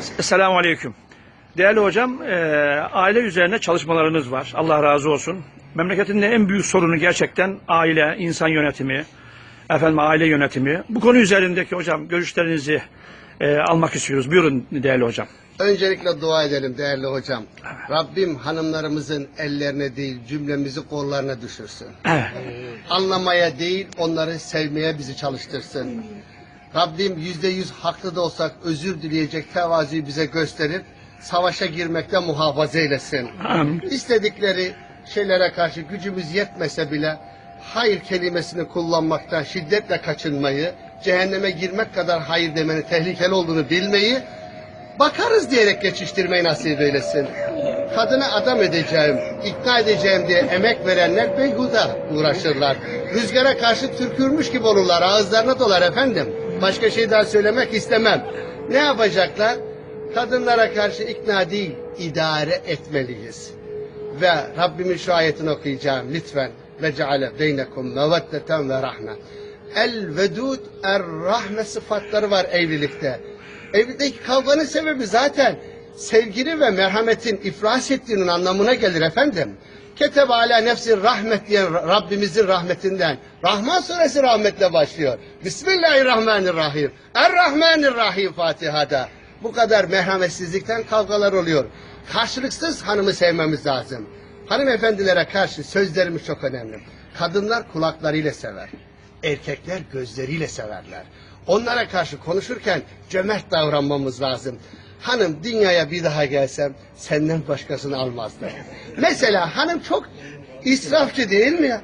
Selamun Aleyküm. Değerli hocam, e, aile üzerine çalışmalarınız var. Allah razı olsun. Memleketin de en büyük sorunu gerçekten aile, insan yönetimi, efendim aile yönetimi. Bu konu üzerindeki hocam görüşlerinizi e, almak istiyoruz. Buyurun değerli hocam. Öncelikle dua edelim değerli hocam. Rabbim hanımlarımızın ellerine değil cümlemizi kollarına düşürsün. Evet. Anlamaya değil onları sevmeye bizi çalıştırsın. Rabbim yüzde yüz haklı da olsak özür dileyecek tevazuyu bize gösterip savaşa girmekte muhafaza eylesin. Amin. İstedikleri şeylere karşı gücümüz yetmese bile hayır kelimesini kullanmaktan şiddetle kaçınmayı, cehenneme girmek kadar hayır demenin tehlikeli olduğunu bilmeyi, bakarız diyerek geçiştirmeyi nasip eylesin. Kadına adam edeceğim, ikna edeceğim diye emek verenler beyhuda uğraşırlar. Rüzgara karşı türkürmüş gibi olurlar, ağızlarına dolar efendim. Başka şey daha söylemek istemem. Ne yapacaklar? Kadınlara karşı ikna değil, idare etmeliyiz. Ve Rabbimin şu ayetini okuyacağım lütfen. Ve ceale beynekum meveddeten ve rahme. El vedud er rahme sıfatları var evlilikte. Evlilikteki kavganın sebebi zaten sevgili ve merhametin iflas ettiğinin anlamına gelir efendim. Ketebe ala nefsi rahmet diyen Rabbimizin rahmetinden. Rahman suresi rahmetle başlıyor. Bismillahirrahmanirrahim. Er-Rahmanirrahim Fatiha'da. Bu kadar merhametsizlikten kavgalar oluyor. Karşılıksız hanımı sevmemiz lazım. Hanımefendilere karşı sözlerimiz çok önemli. Kadınlar kulaklarıyla sever. Erkekler gözleriyle severler. Onlara karşı konuşurken cömert davranmamız lazım. Hanım dünyaya bir daha gelsem senden başkasını almazdı. Mesela hanım çok israfçı değil mi ya?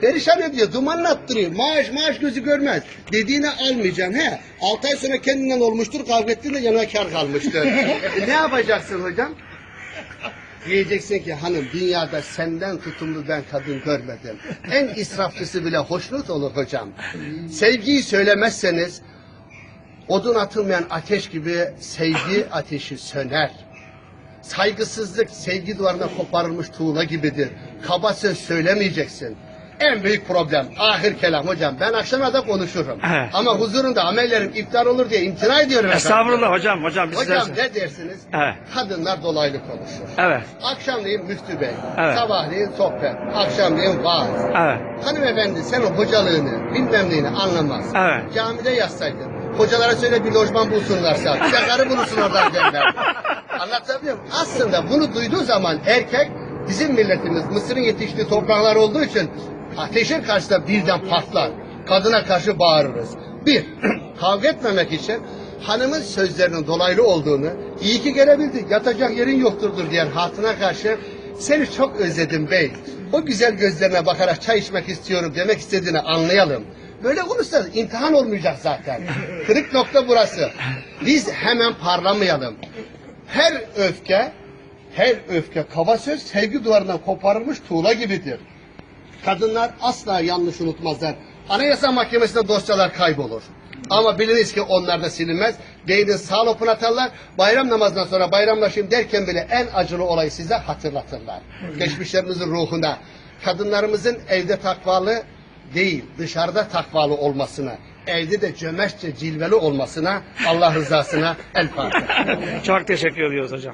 Perişan ediyor, dumanını attırıyor. Maaş maaş gözü görmez. Dediğini almayacaksın he. Altı ay sonra kendinden olmuştur, kavga ettiğinde yanına kar kalmıştır. E, ne yapacaksın hocam? Diyeceksin ki hanım dünyada senden tutumlu ben kadın görmedim. En israfçısı bile hoşnut olur hocam. Sevgiyi söylemezseniz odun atılmayan ateş gibi sevgi ateşi söner. Saygısızlık sevgi duvarına koparılmış tuğla gibidir. Kaba söz söylemeyeceksin. En büyük problem ahir kelam hocam. Ben akşama da konuşurum. Evet. Ama huzurunda amellerim iptal olur diye imtina ediyorum efendim. Estağfurullah hocam, hocam. Biz Hocam ne dersiniz? Evet. Kadınlar dolaylı konuşur. Evet, Akşamleyin müftü bey, Evet. sabahleyin sohbet, akşamleyin vaaz. evet. Hanımefendi sen o hocalığını, bilmem neyini anlamaz. Evet. Camide yazsaydın. Hocalara söyle bir lojman bulsunlarsa, bir de karı bulursun oradan derler. Anlatabiliyor muyum? Aslında bunu duyduğu zaman erkek, bizim milletimiz Mısır'ın yetiştiği topraklar olduğu için ateşin karşısında birden patlar. Kadına karşı bağırırız. Bir, kavga etmemek için hanımın sözlerinin dolaylı olduğunu, iyi ki gelebildik, yatacak yerin yokturdur diyen hatına karşı seni çok özledim bey. O güzel gözlerine bakarak çay içmek istiyorum demek istediğini anlayalım. Böyle olursa imtihan olmayacak zaten. Kırık nokta burası. Biz hemen parlamayalım. Her öfke, her öfke kaba söz sevgi duvarından koparılmış tuğla gibidir. Kadınlar asla yanlış unutmazlar. Anayasa Mahkemesi'nde dosyalar kaybolur. Ama biliniz ki onlar da silinmez. Beynin sağ lopunu atarlar. Bayram namazından sonra bayramlaşayım derken bile en acılı olayı size hatırlatırlar. Geçmişlerimizin ruhuna. Kadınlarımızın evde takvalı değil, dışarıda takvalı olmasına, evde de cömertçe cilveli olmasına, Allah rızasına el Fatiha. Çok teşekkür ediyoruz hocam.